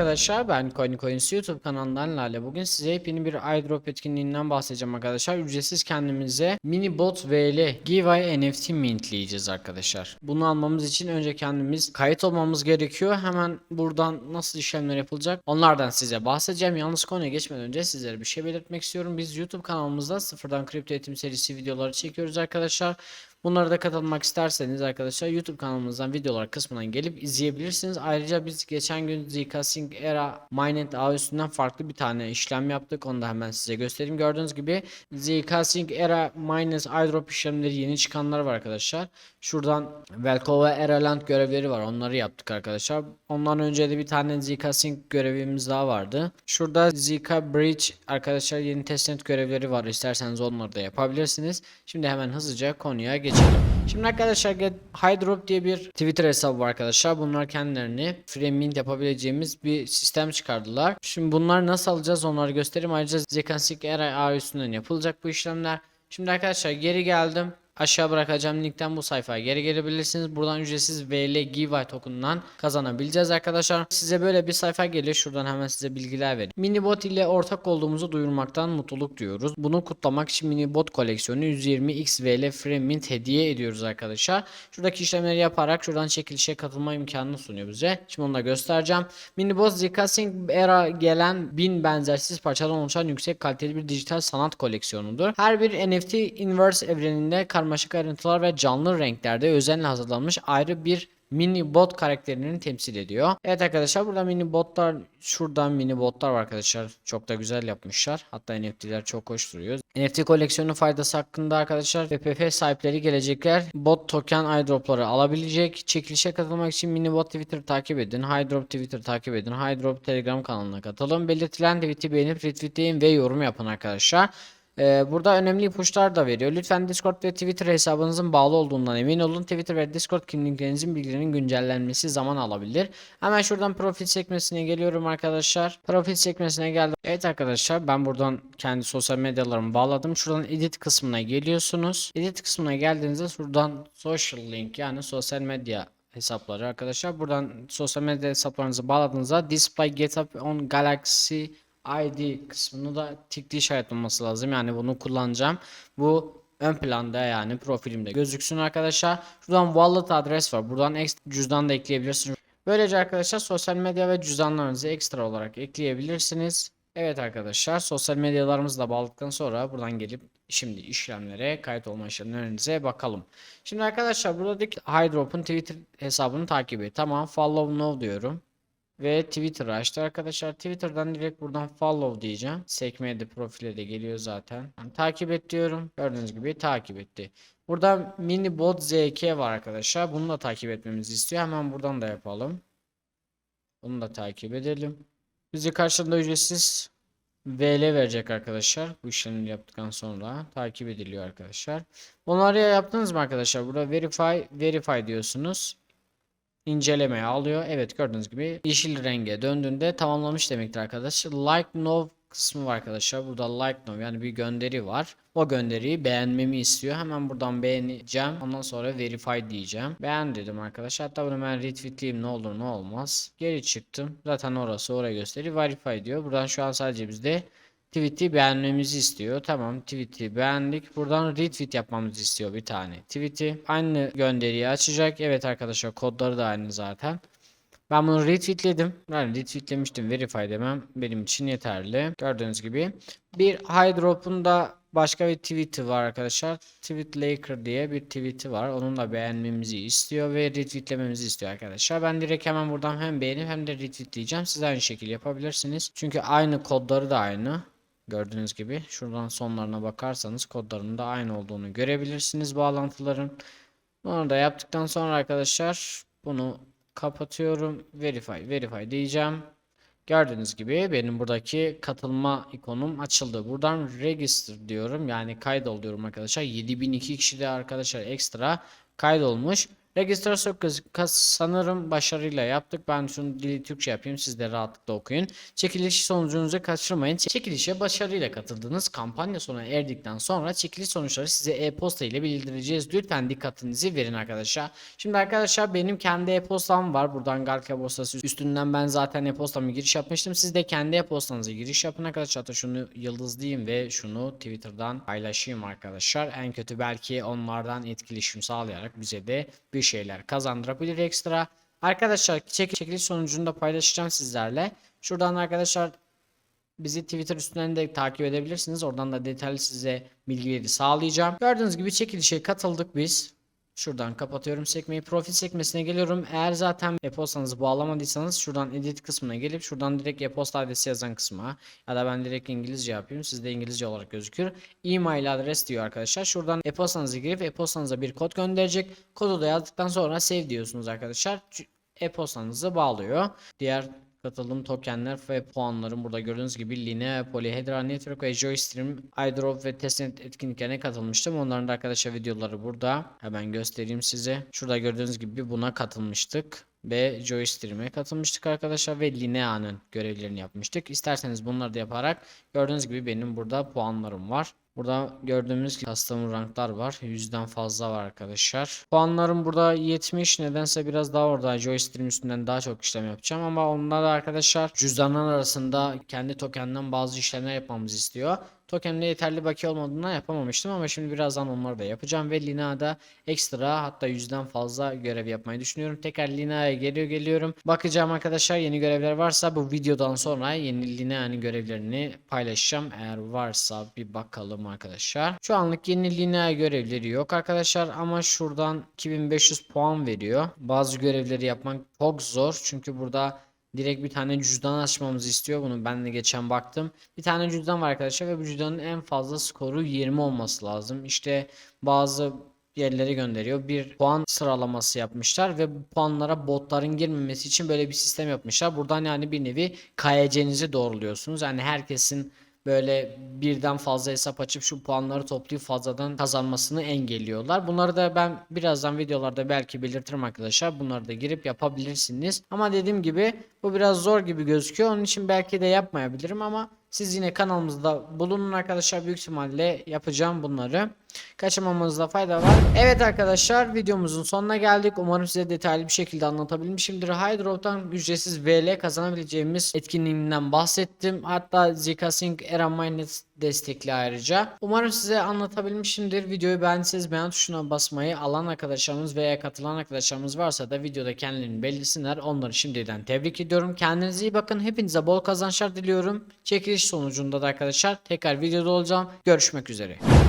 arkadaşlar ben Coin Coins YouTube kanalından Lale. Bugün size yepyeni bir airdrop etkinliğinden bahsedeceğim arkadaşlar. Ücretsiz kendimize mini bot VL giveaway NFT mintleyeceğiz arkadaşlar. Bunu almamız için önce kendimiz kayıt olmamız gerekiyor. Hemen buradan nasıl işlemler yapılacak onlardan size bahsedeceğim. Yalnız konuya geçmeden önce sizlere bir şey belirtmek istiyorum. Biz YouTube kanalımızda sıfırdan kripto eğitim serisi videoları çekiyoruz arkadaşlar. Bunlara da katılmak isterseniz arkadaşlar YouTube kanalımızdan videolar kısmından gelip izleyebilirsiniz. Ayrıca biz geçen gün Zcassing Era Mainnet ağ üstünden farklı bir tane işlem yaptık. Onu da hemen size göstereyim. Gördüğünüz gibi Zcassing Era Mainnet airdrop işlemleri yeni çıkanlar var arkadaşlar. Şuradan Velkova Eraland görevleri var. Onları yaptık arkadaşlar. Ondan önce de bir tane Zcassing görevimiz daha vardı. Şurada Zika Bridge arkadaşlar yeni testnet görevleri var. İsterseniz onları da yapabilirsiniz. Şimdi hemen hızlıca konuya geçelim. Şimdi arkadaşlar Get Hydrop diye bir Twitter hesabı var arkadaşlar. Bunlar kendilerini free mint yapabileceğimiz bir sistem çıkardılar. Şimdi bunları nasıl alacağız onları göstereyim. Ayrıca Zcassing Era ağ üstünden yapılacak bu işlemler. Şimdi arkadaşlar geri geldim. Aşağı bırakacağım linkten bu sayfaya geri gelebilirsiniz. Buradan ücretsiz VL Giveaway token'dan kazanabileceğiz arkadaşlar. Size böyle bir sayfa geliyor. Şuradan hemen size bilgiler vereyim. Minibot ile ortak olduğumuzu duyurmaktan mutluluk duyuyoruz. Bunu kutlamak için Minibot koleksiyonu 120x VL Free Mint hediye ediyoruz arkadaşlar. Şuradaki işlemleri yaparak şuradan çekilişe katılma imkanını sunuyor bize. Şimdi onu da göstereceğim. Minibot Zcassing Era gelen bin benzersiz parçadan oluşan yüksek kaliteli bir dijital sanat koleksiyonudur. Her bir NFT Inverse evreninde karmaşık ayrıntılar ve canlı renklerde özenle hazırlanmış ayrı bir mini bot karakterini temsil ediyor. Evet arkadaşlar burada mini botlar şuradan mini botlar var arkadaşlar. Çok da güzel yapmışlar. Hatta NFT'ler çok hoş duruyor. NFT koleksiyonu faydası hakkında arkadaşlar VPF sahipleri gelecekler. Bot token airdropları alabilecek. Çekilişe katılmak için mini bot Twitter takip edin. Hydrop Twitter takip edin. Hydrop Telegram kanalına katılın. Belirtilen tweet'i beğenip retweetleyin ve yorum yapın arkadaşlar. Ee, burada önemli ipuçlar da veriyor. Lütfen Discord ve Twitter hesabınızın bağlı olduğundan emin olun. Twitter ve Discord kimliklerinizin bilgilerinin güncellenmesi zaman alabilir. Hemen şuradan profil sekmesine geliyorum arkadaşlar. Profil sekmesine geldim. Evet arkadaşlar ben buradan kendi sosyal medyalarımı bağladım. Şuradan edit kısmına geliyorsunuz. Edit kısmına geldiğinizde şuradan social link yani sosyal medya hesapları arkadaşlar. Buradan sosyal medya hesaplarınızı bağladığınızda display get up on galaxy ID kısmını da tikli işaret olması lazım. Yani bunu kullanacağım. Bu ön planda yani profilimde gözüksün arkadaşlar. Şuradan wallet adres var. Buradan ekstra cüzdan da ekleyebilirsiniz. Böylece arkadaşlar sosyal medya ve cüzdanlarınızı ekstra olarak ekleyebilirsiniz. Evet arkadaşlar sosyal medyalarımızı da bağladıktan sonra buradan gelip şimdi işlemlere kayıt olma işlemlerinize bakalım. Şimdi arkadaşlar buradaki Hydrop'un Twitter hesabını takip et. Tamam follow now diyorum. Ve Twitter açtı arkadaşlar. Twitter'dan direkt buradan follow diyeceğim. Sekmeye de profile de geliyor zaten. Yani takip et diyorum. Gördüğünüz gibi takip etti. Burada mini bot ZK var arkadaşlar. Bunu da takip etmemizi istiyor. Hemen buradan da yapalım. Bunu da takip edelim. Bizi karşılığında ücretsiz VL verecek arkadaşlar. Bu işlemi yaptıktan sonra takip ediliyor arkadaşlar. Onları yaptınız mı arkadaşlar? Burada verify verify diyorsunuz incelemeye alıyor. Evet gördüğünüz gibi yeşil renge döndüğünde tamamlamış demektir arkadaşlar. Like no kısmı var arkadaşlar. Burada like no yani bir gönderi var. O gönderiyi beğenmemi istiyor. Hemen buradan beğeneceğim. Ondan sonra verify diyeceğim. Beğen dedim arkadaşlar. Hatta bunu ben retweetleyeyim ne olur ne olmaz. Geri çıktım. Zaten orası oraya gösteriyor. Verify diyor. Buradan şu an sadece bizde tweet'i beğenmemizi istiyor. Tamam tweet'i beğendik. Buradan retweet yapmamızı istiyor bir tane. Tweet'i aynı gönderiyi açacak. Evet arkadaşlar kodları da aynı zaten. Ben bunu retweetledim. Yani retweetlemiştim. Verify demem benim için yeterli. Gördüğünüz gibi. Bir Hydrop'un da başka bir tweet'i var arkadaşlar. Tweet Laker diye bir tweet'i var. Onun da beğenmemizi istiyor ve retweetlememizi istiyor arkadaşlar. Ben direkt hemen buradan hem beğenip hem de retweetleyeceğim. Siz aynı şekilde yapabilirsiniz. Çünkü aynı kodları da aynı. Gördüğünüz gibi şuradan sonlarına bakarsanız kodlarının da aynı olduğunu görebilirsiniz bağlantıların. Bunu da yaptıktan sonra arkadaşlar bunu kapatıyorum. Verify, verify diyeceğim. Gördüğünüz gibi benim buradaki katılma ikonum açıldı. Buradan register diyorum. Yani kaydol diyorum arkadaşlar. 7002 kişi de arkadaşlar ekstra kaydolmuş. Kas sanırım başarıyla yaptık. Ben şunu dili Türkçe yapayım. Siz de rahatlıkla okuyun. Çekiliş sonucunuzu kaçırmayın. Çekilişe başarıyla katıldınız. Kampanya sona erdikten sonra çekiliş sonuçları size e-posta ile bildireceğiz. Lütfen dikkatinizi verin arkadaşlar. Şimdi arkadaşlar benim kendi e-postam var. Buradan Galka postası üstünden ben zaten e-postamı giriş yapmıştım. Siz de kendi e-postanızı giriş yapın arkadaşlar. Hatta şunu yıldızlayayım ve şunu Twitter'dan paylaşayım arkadaşlar. En kötü belki onlardan etkileşim sağlayarak bize de bir şeyler kazandırabilir ekstra. Arkadaşlar çek çekiliş sonucunu da paylaşacağım sizlerle. Şuradan arkadaşlar bizi Twitter üstünden de takip edebilirsiniz. Oradan da detaylı size bilgileri sağlayacağım. Gördüğünüz gibi çekilişe katıldık biz. Şuradan kapatıyorum sekmeyi. Profil sekmesine geliyorum. Eğer zaten e-postanızı bağlamadıysanız şuradan edit kısmına gelip şuradan direkt e-posta adresi yazan kısma ya da ben direkt İngilizce yapayım. Sizde İngilizce olarak gözükür. E-mail adres diyor arkadaşlar. Şuradan e-postanızı girip e-postanıza bir kod gönderecek. Kodu da yazdıktan sonra save diyorsunuz arkadaşlar. E-postanızı bağlıyor. Diğer katılım tokenler ve puanlarım burada gördüğünüz gibi Linea, Polyhedra Network ve Joystream, iDrop ve Testnet etkinliklerine katılmıştım. Onların da arkadaşlar videoları burada. Hemen göstereyim size. Şurada gördüğünüz gibi buna katılmıştık ve Joystream'e katılmıştık arkadaşlar ve Linea'nın görevlerini yapmıştık. İsterseniz bunları da yaparak gördüğünüz gibi benim burada puanlarım var. Burada gördüğümüz gibi custom ranklar var. 100'den fazla var arkadaşlar. Puanlarım burada 70. Nedense biraz daha orada joystick'in üstünden daha çok işlem yapacağım. Ama onlar da arkadaşlar cüzdanlar arasında kendi tokenden bazı işlemler yapmamızı istiyor. Token'de yeterli bakiye olmadığından yapamamıştım ama şimdi birazdan onları da yapacağım ve Lina'da ekstra hatta yüzden fazla görev yapmayı düşünüyorum. Tekrar Lina'ya geliyor geliyorum. Bakacağım arkadaşlar yeni görevler varsa bu videodan sonra yeni Lina'nın görevlerini paylaşacağım. Eğer varsa bir bakalım arkadaşlar. Şu anlık yeni Linea görevleri yok arkadaşlar ama şuradan 2500 puan veriyor. Bazı görevleri yapmak çok zor çünkü burada Direkt bir tane cüzdan açmamızı istiyor. Bunu ben de geçen baktım. Bir tane cüzdan var arkadaşlar ve bu cüzdanın en fazla skoru 20 olması lazım. İşte bazı yerlere gönderiyor. Bir puan sıralaması yapmışlar ve bu puanlara botların girmemesi için böyle bir sistem yapmışlar. Buradan yani bir nevi KYC'nizi doğruluyorsunuz. Yani herkesin böyle birden fazla hesap açıp şu puanları toplayıp fazladan kazanmasını engelliyorlar. Bunları da ben birazdan videolarda belki belirtirim arkadaşlar. Bunları da girip yapabilirsiniz. Ama dediğim gibi bu biraz zor gibi gözüküyor. Onun için belki de yapmayabilirim ama siz yine kanalımızda bulunun arkadaşlar. Büyük ihtimalle yapacağım bunları. Kaçırmamanızda fayda var. Evet arkadaşlar videomuzun sonuna geldik. Umarım size detaylı bir şekilde anlatabilmişimdir. Hydrop'tan ücretsiz VL kazanabileceğimiz etkinliğinden bahsettim. Hatta Zkasync Era Mainnet destekli ayrıca. Umarım size anlatabilmişimdir. Videoyu beğendiyseniz beğen tuşuna basmayı alan arkadaşlarımız veya katılan arkadaşlarımız varsa da videoda kendilerini belirsinler. Onları şimdiden tebrik ediyorum. Kendinize iyi bakın. Hepinize bol kazançlar diliyorum. Çekiliş sonucunda da arkadaşlar tekrar videoda olacağım. Görüşmek üzere.